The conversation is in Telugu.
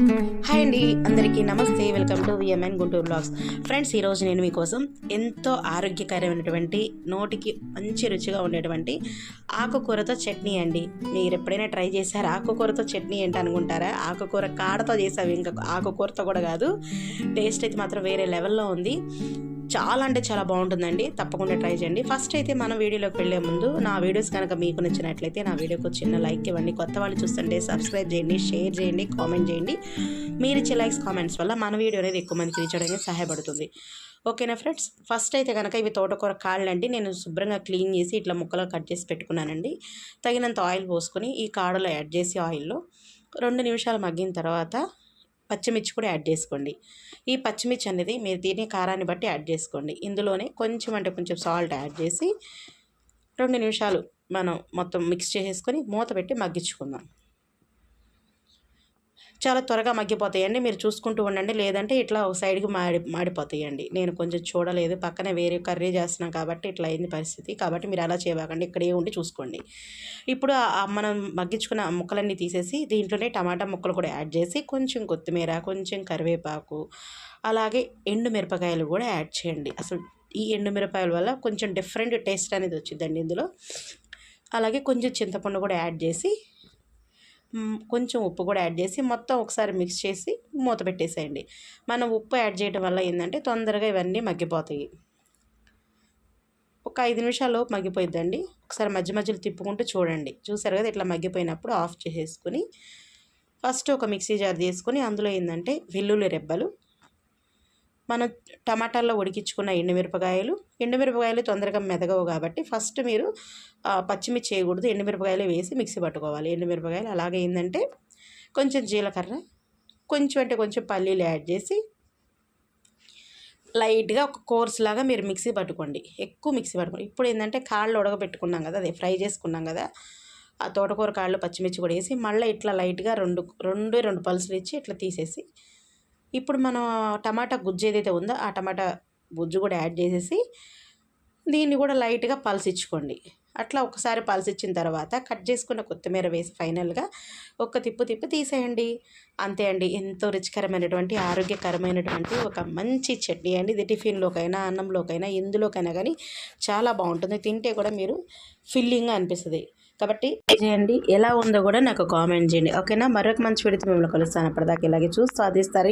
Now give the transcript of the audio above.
హాయ్ అండి అందరికీ నమస్తే. Welcome to VMN Guntur blogs friends ఈరోజు నేను మీకోసం ఎంతో ఆరోగ్యకరమైనటువంటి నోటికి మంచి రుచిగా ఉండేటువంటి ఆకుకూరతో చట్నీ అండి. మీరు ఎప్పుడైనా ట్రై చేశారా? ఆకుకూరతో చట్నీ ఏంటి అనుకుంటారా ఆకుకూర కాడతో చేసావు ఇంకా ఆకుకూరతో కూడా కాదు. టేస్ట్ అయితే మాత్రం వేరే లెవెల్లో ఉంది. చాలా అంటే చాలా బాగుంటుందండి. తప్పకుండా ట్రై చేయండి. ఫస్ట్ అయితే మనం వీడియోలోకి వెళ్ళే ముందు నా వీడియోస్ కనుక మీకు నచ్చినట్లయితే నా వీడియోకి చిన్న లైక్ ఇవ్వండి. కొత్త వాళ్ళు చూస్తుంటే సబ్స్క్రైబ్ చేయండి షేర్ చేయండి కామెంట్ చేయండి. మీరు ఇచ్చే లైక్స్ కామెంట్స్ వల్ల మన వీడియో అనేది ఎక్కువ మందికి రీచ్ అవడానికి సహాయపడుతుంది. ఓకేనా ఫ్రెండ్స్? ఫస్ట్ అయితే కనుక ఇవి తోటకూర కాళ్ళండి. నేను శుభ్రంగా క్లీన్ చేసి ఇట్లా ముక్కలు కట్ చేసి పెట్టుకున్నానండి. తగినంత ఆయిల్ పోసుకొని ఈ కాడలో యాడ్ చేసి ఆయిల్లో రెండు నిమిషాలు మగ్గిన తర్వాత పచ్చిమిర్చి కూడా యాడ్ చేసుకోండి. ఈ పచ్చిమిర్చి అనేది మీరు తినే కారాన్ని బట్టి యాడ్ చేసుకోండి. ఇందులోనే కొంచెం అంటే కొంచెం సాల్ట్ యాడ్ చేసి రెండు నిమిషాలు మనం మొత్తం మిక్స్ చేసేసుకొని మూత పెట్టి మగ్గించుకుందాం. చాలా త్వరగా మగ్గిపోతాయండి మీరు చూసుకుంటూ ఉండండి. లేదంటే ఇట్లా ఒక సైడ్కి మాడి మాడిపోతాయండి. నేను కొంచెం చూడలేదు. పక్కనే వేరే కర్రీ చేస్తున్నాం కాబట్టి ఇట్లా అయింది పరిస్థితి. కాబట్టి మీరు అలా చేయబాకండి. ఇక్కడే ఉండి చూసుకోండి. ఇప్పుడు మనం మగ్గించుకున్న ముక్కలన్నీ తీసేసి దీంట్లోనే టమాటా ముక్కలు కూడా యాడ్ చేసి కొంచెం కొత్తిమీర కొంచెం కరివేపాకు అలాగే ఎండు మిరపకాయలు కూడా యాడ్ చేయండి. అసలు ఈ ఎండు మిరపకాయల వల్ల కొంచెం డిఫరెంట్ టేస్ట్ అనేది వచ్చిందండి ఇందులో. అలాగే కొంచెం చింతపండు కూడా యాడ్ చేసి కొంచెం ఉప్పు కూడా యాడ్ చేసి మొత్తం ఒకసారి మిక్స్ చేసి మూత పెట్టేసేయండి. మనం ఉప్పు యాడ్ చేయడం వల్ల ఏంటంటే తొందరగా ఇవన్నీ మగ్గిపోతాయి. ఒక ఐదు నిమిషాలు మగ్గిపోయిద్దండి. ఒకసారి మధ్య మధ్యలో తిప్పుకుంటూ చూడండి. చూసారు కదా ఇట్లా మగ్గిపోయినప్పుడు ఆఫ్ చేసేసుకుని ఫస్ట్ ఒక మిక్సీ జార్ తీసుకుని అందులో ఏంటంటే వెల్లుల్లి రెబ్బలు మనం టమాటాల్లో ఉడికించుకున్న ఎండుమిరపకాయలు ఎండుమిరపకాయలు తొందరగా మెదగవు కాబట్టి ఫస్ట్ మీరు పచ్చిమిర్చి చేయకూడదు. ఎండుమిరపకాయలు వేసి మిక్సీ పట్టుకోవాలి. ఎండుమిరపకాయలు అలాగే ఏంటంటే కొంచెం జీలకర్ర కొంచెం అంటే కొంచెం పల్లీలు యాడ్ చేసి లైట్గా ఒక కోర్స్ లాగా మీరు మిక్సీ పట్టుకోండి. ఎక్కువ మిక్సీ పట్టుకోండి. ఇప్పుడు ఏంటంటే కాళ్ళు ఉడకబెట్టుకున్నాం కదా అదే ఫ్రై చేసుకున్నాం కదా ఆ తోటకూర కాళ్ళు పచ్చిమిర్చి కూడా వేసి మళ్ళీ ఇట్లా లైట్గా రెండు రెండు రెండు పలుసులు ఇచ్చి ఇట్లా తీసేసి ఇప్పుడు మనం టమాటా గుజ్జు ఏదైతే ఉందో ఆ టమాటా గుజ్జు కూడా యాడ్ చేసేసి దీన్ని కూడా లైట్గా పల్సిచ్చుకోండి. అట్లా ఒకసారి పల్సిచ్చిన తర్వాత కట్ చేసుకున్న కొత్తిమీర వేసి ఫైనల్గా ఒక్క తిప్పు తిప్పు తీసేయండి. అంతే అండి. ఎంతో రుచికరమైనటువంటి ఆరోగ్యకరమైనటువంటి ఒక మంచి చట్నీ అండి. ఇది టిఫిన్లోకైనా అన్నంలోకైనా ఎందులోకైనా కానీ చాలా బాగుంటుంది. తింటే కూడా మీరు ఫిల్లింగ్గా అనిపిస్తుంది. కాబట్టి చేయండి. ఎలా ఉందో కూడా నాకు కామెంట్ చేయండి. ఓకేనా? మరొక మంచి విడితే మిమ్మల్ని కలుస్తాను. అప్పటిదాకా ఇలాగే చూసి సాధిస్తారు